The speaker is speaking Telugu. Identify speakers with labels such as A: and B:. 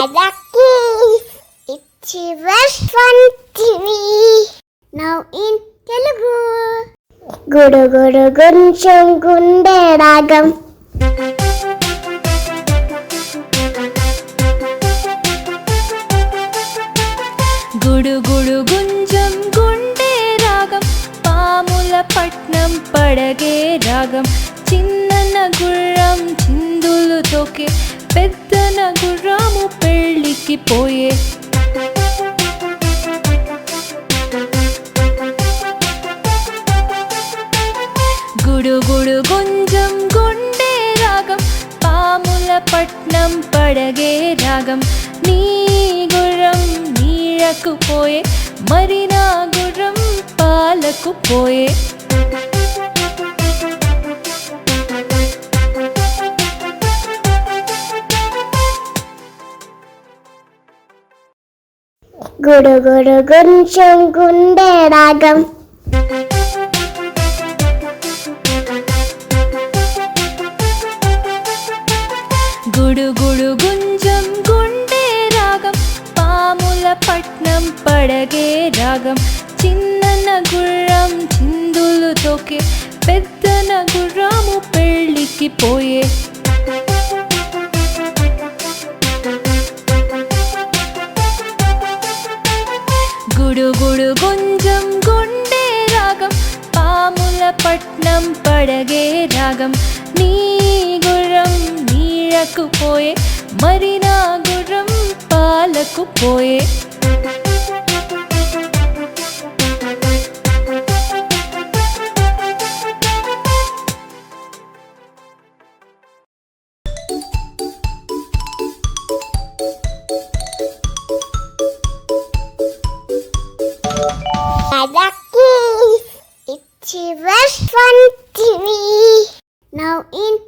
A: Adaki, it's Chiva's Fun TV. Now in Telugu. గుడు గుడు గుంచెం గుండె రాగం
B: గుడు గుడు గుంజం గుండె రాగం పాముల పట్నం పడగే రాగం చిన్నన గుర్రం చిందులు తోకే పెద్దన గుర్రం పెళ్ళికి పోయే. గుడుగుడు గుంజం గుండే రాగం పాముల పట్నం పడగే రాగం. నీ గుర్రం నీళ్ళకు పోయే మరి నా గుర్రం పాలకు పోయే.
A: గుడు గుడు గుంచెం గుండె రాగం.
B: గుడు గుడు గుంజం గుండే రాగం. పాముల పట్నం పడగే రాగం. చిన్న గుర్రం చిందులు తోకే పెద్దన గుర్రాము పెళ్ళికి పోయే గుడుగుడు గుంజం గుండే రాగం పాముల పట్నం పడగే రాగం. నీ గుర్రం నీళ్ళకు పోయే మరి నా గుర్రం పాలకు పోయే.
A: Madaki. It's your best fun me. Now in